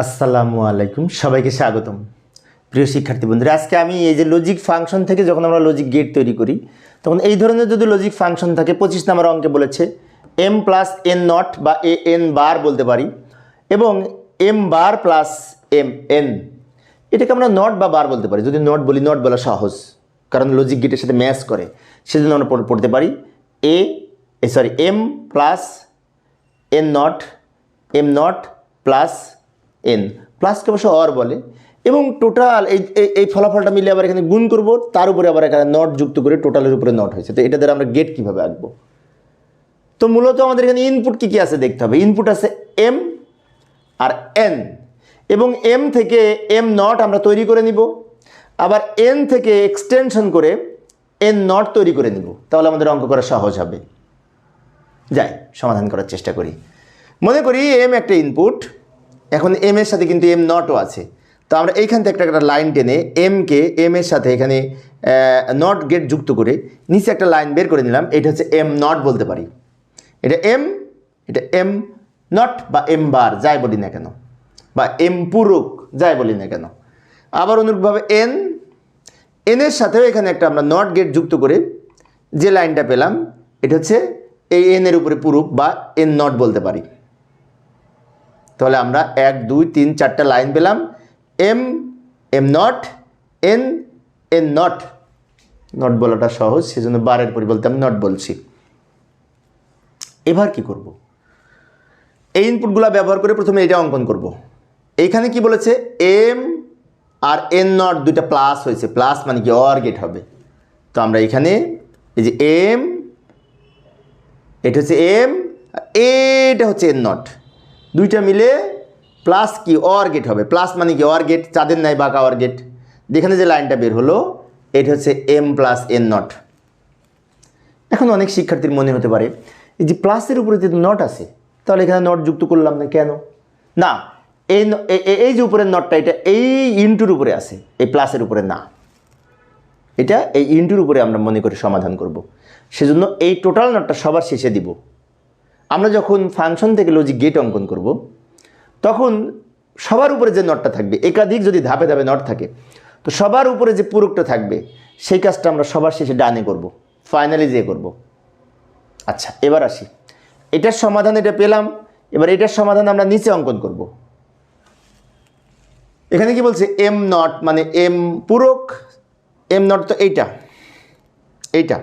আসসালামু আলাইকুম, সবাইকে স্বাগতম। প্রিয় শিক্ষার্থী বন্ধুরা, আজকে আমি এই যে লজিক ফাংশন থেকে যখন আমরা লজিক গেট তৈরি করি, তখন এই ধরনের যদি লজিক ফাংশন থাকে, পঁচিশ নম্বর অঙ্কে বলেছে এম প্লাস এন নট বা এ এন বার বলতে পারি, এবং M bar plus M N এটাকে আমরা নট বা বার বলতে পারি। যদি নট বলি নট বলা সহজ, কারণ লজিক গেটের সাথে ম্যাচ করে। সেজন্য আমরা পড়তে পারি এ sorry M plus N not M not plus N প্লাসকে অবশ্য অর বলে এবং টোটাল এই, এই- ফলাফলটা মিলে আবার এখানে গুণ করব, তার উপরে আবার এখানে নট যুক্ত করে টোটালের উপরে নট হয়েছে। তো এটা আমরা গেট কীভাবে আঁকবো? তো মূলত আমাদের এখানে ইনপুট কী কী আছে দেখতে হবে। ইনপুট আছে এম আর এন এবং এম থেকে এম নট আমরা তৈরি করে নিব। আবার এন থেকে এক্সটেনশন করে এন নট তৈরি করে নিব। তাহলে আমাদের অঙ্ক করা সহজ হবে। যাই, সমাধান করার চেষ্টা করি। মনে করি এম একটা ইনপুট এখন এম এর সাথে কিন্তু এম নটও আছে। তো আমরা এইখান থেকে একটা একটা লাইন টেনে এমকে এম এর সাথে এখানে নট গেট যুক্ত করে নিচে একটা লাইন বের করে নিলাম। এটা হচ্ছে এম নট বলতে পারি। এটা এম এটা এম নট বা এম বার যাই বলি না কেন। বা এম পুরুক, যাই বলি না কেন। আবার অনুরূপভাবে এন এনের সাথেও এখানে একটা আমরা নট গেট যুক্ত করে যে লাইনটা পেলাম, এটা হচ্ছে এই এনের উপরে পুরুক বা এন নট বলতে পারি। তাহলে আমরা এক, দুই, তিন, চারটা লাইন পেলাম। M M not, N N not. Not বলাটা সহজ, সেজন্য বারের পরিবর্তে আমি নট বলছি। এবার কি করব? এই ইনপুটগুলো ব্যবহার করে প্রথমে এটা অঙ্কন করব। এইখানে কি বলেছে? এম আর এন নট দুইটা প্লাস হয়েছে। প্লাস মানে কি অর গেট হবে। তো আমরা এখানে এই যে এম, এটা হচ্ছে এম এটা হচ্ছে এন নট। দুইটা মিলে প্লাস কি? অর গেট হবে। প্লাস মানে কি? অর গেট চাঁদের নাই বাঁকা অর গেট যেখানে যে লাইনটা বের হলো, এটা হচ্ছে এম প্লাস এন নট এখন অনেক শিক্ষার্থীর মনে হতে পারে, এই যে প্লাসের উপরে যে নট আছে তাহলে এখানে নট যুক্ত করলাম না কেন? না এই এই যে উপরের নটটা এটা এই ইন্টুর উপরে আছে এই প্লাসের উপরে না। এটা এই ইন্টুর উপরে আমরা মনে করে সমাধান করব। সেজন্য এই টোটাল নটটা সবার শেষে দিব। আমরা যখন ফাংশন থেকে লজিক গেট অঙ্কন করব, তখন সবার উপরে যে নটটা থাকবে, একাধিক যদি ধাপে ধাপে নট থাকে, তো সবার উপরে যে পুরুকটা থাকবে, সেই কাজটা আমরা সবার শেষে ডানে করব ফাইনালি যে করব। আচ্ছা এবার আসি। এটার সমাধান এটা পেলাম, এবার এটার সমাধান আমরা নিচে অঙ্কন করব। এখানে কি বলছে? এম নট মানে এম পূরক এম নট তো এইটা এইটা।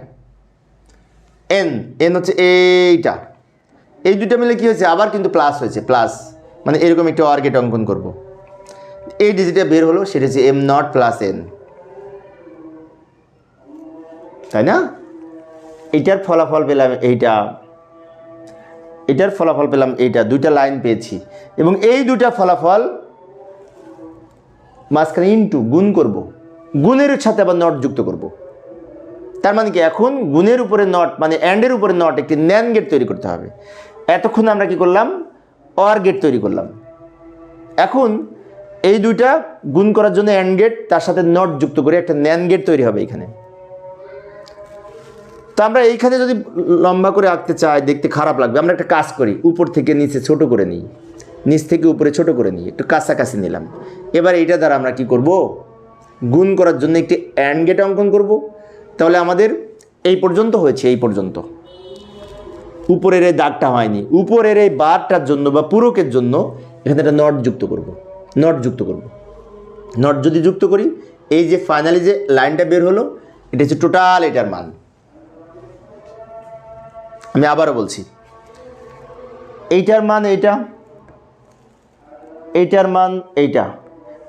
এন এন হচ্ছে এইটা। এই দুটো মিলে কি হয়েছে? আবার কিন্তু প্লাস হয়েছে প্লাস মানে এরকম একটা অর্গেট অঙ্কন করব। এই ডিজিটটা বের হলো, সেটা হচ্ছে এম নট প্লাস এন তাই না? এটার ফলাফল পেলাম এইটা। এটার ফলাফল পেলাম এইটা। দুইটা লাইন পেয়েছি। এবং এই দুটা ফলাফল মাঝখানে ইনটু গুণ করব। গুণের সাথে আবার নট যুক্ত করব। তার মানে কি? এখন গুণের উপরে নট মানে অ্যান্ডের উপরে নট একটি ন্যান গেট তৈরি করতে হবে। এতক্ষণ আমরা কি করলাম? অর গেট তৈরি করলাম। এখন এই দুইটা গুণ করার জন্য অ্যান্ড গেট তার সাথে নট যুক্ত করে একটা ন্যান গেট তৈরি হবে এখানে। তো আমরা এইখানে যদি লম্বা করে আঁকতে চাই, দেখতে খারাপ লাগবে। আমরা একটা কাজ করি, উপর থেকে নিচে ছোট করে নিই। নিচ থেকে উপরে ছোট করে নিই, একটু কাছাকাছি নিলাম। এবার এইটা দ্বারা আমরা কি করব? গুণ করার জন্য একটি অ্যান্ড গেট অঙ্কন করব। তাহলে আমাদের এই পর্যন্ত হয়েছে, এই পর্যন্ত। উপরের এই দাগটা হয়নি। উপরের এই বারটার জন্য বা পুরকের জন্য এখানে একটা নট যুক্ত করব। নট যুক্ত করব। নট যদি যুক্ত করি, এই যে ফাইনালি যে লাইনটা বের হলো, এটা হচ্ছে টোটাল এটার মান। আমি আবারও বলছি, এইটার মান এইটা, এইটার মান এইটা।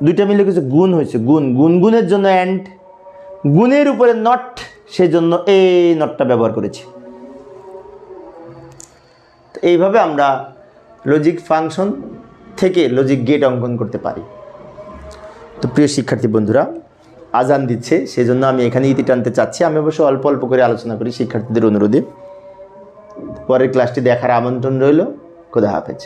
দুইটা মিলে কিছু গুণ হয়েছে। গুণ গুণ, গুণের জন্য অ্যান্ড গুণের উপরে নট সেই জন্য এই নটটা ব্যবহার করেছি। তো এইভাবে আমরা লজিক ফাংশন থেকে লজিক গেট অঙ্কন করতে পারি। তো প্রিয় শিক্ষার্থী বন্ধুরা, আজান দিচ্ছে সেই জন্য আমি এখানে ইতি টানতে চাচ্ছি। আমি অবশ্য অল্প অল্প করে আলোচনা করি শিক্ষার্থীদের অনুরোধে। পরের ক্লাসটি দেখার আমন্ত্রণ রইল। খোদা হাফেজ।